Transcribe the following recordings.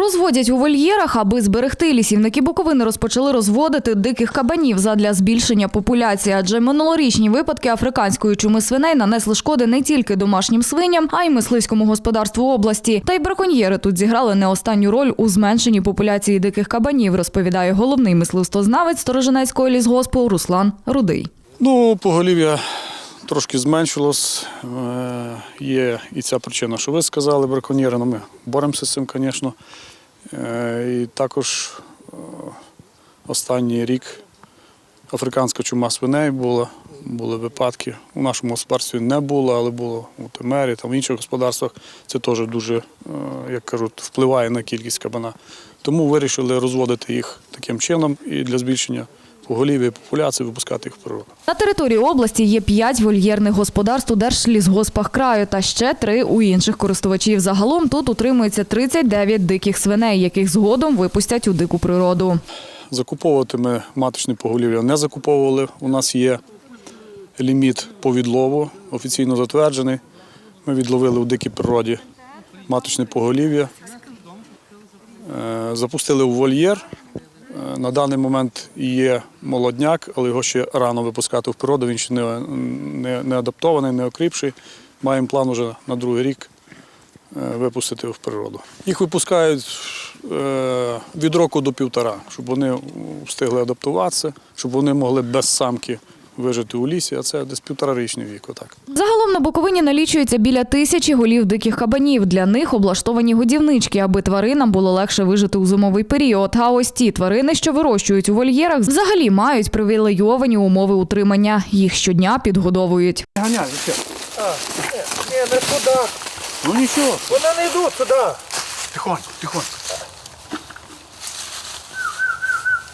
Розводять у вольєрах, аби зберегти лісівники Буковини розпочали розводити диких кабанів задля збільшення популяції. Адже минулорічні випадки африканської чуми свиней нанесли шкоди не тільки домашнім свиням, а й мисливському господарству області. Та й браконьєри тут зіграли не останню роль у зменшенні популяції диких кабанів, розповідає головний мисливстознавець Сторожинецького лісгоспу Руслан Рудий. Ну, поголів'я трошки зменшилось. Е, Є і ця причина, що ви сказали, браконьєри, ну, ми боремося з цим, звісно. Е, І також е, останній рік африканська чума свиней була, були випадки. У нашому господарстві не було, але було у Темері, там в інших господарствах. Це теж дуже, як кажуть, впливає на кількість кабана. Тому вирішили розводити їх таким чином і для збільшення поголів'я і популяції випускати їх в природу. На території області є п'ять вольєрних господарств у держлісгоспах краю та ще три у інших користувачів. Загалом тут утримується 39 диких свиней, яких згодом випустять у дику природу. Закуповувати ми маточне поголів'я не закуповували. У нас є ліміт по відлову, офіційно затверджений. Ми відловили у дикій природі маточне поголів'я. Е, Запустили у вольєр. На даний момент є молодняк, але його ще рано випускати в природу. Він ще не, не, не адаптований, не окріпший. Маємо план уже на другий рік е, випустити в природу. Їх випускають е, від року до півтора, щоб вони встигли адаптуватися, щоб вони могли без самки вижити у лісі, а це десь півторарічний вік. Отак. Загалом на Буковині налічується біля тисячі голів диких кабанів. Для них облаштовані годівнички, аби тваринам було легше вижити у зимовий період. А ось ті тварини, що вирощують у вольєрах, взагалі мають привілейовані умови утримання. Їх щодня підгодовують. Ганяй, все. Ні, не туди. Ну нічого. Вони не йдуть туди. Тихонько, тихонько.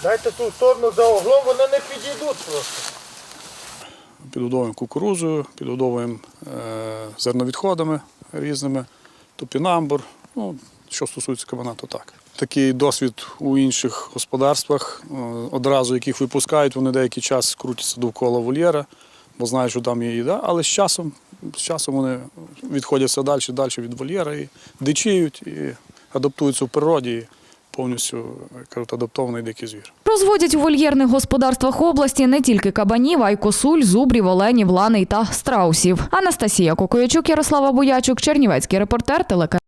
Дайте ту сторону за углом, вони не підійдуть просто. Підгодовуємо кукурузою, підгодовуємо е, зерновідходами різними, топінамбур. Ну, що стосується кабана, то так. Такий досвід у інших господарствах. Е, Одразу яких випускають, вони деякий час крутяться довкола вольєра, бо знають, що там є їда, але з часом, з часом вони відходять все далі, далі від вольєра і дичіють, і адаптуються в природі, повністю кажуть, адаптований дикий звір. Розводять у вольєрних господарствах області не тільки кабанів, а й косуль, зубрів, оленів, ланей та страусів. Анастасія Кокоячук, Ярослава Боячук, Чернівецький репортер, телеканал.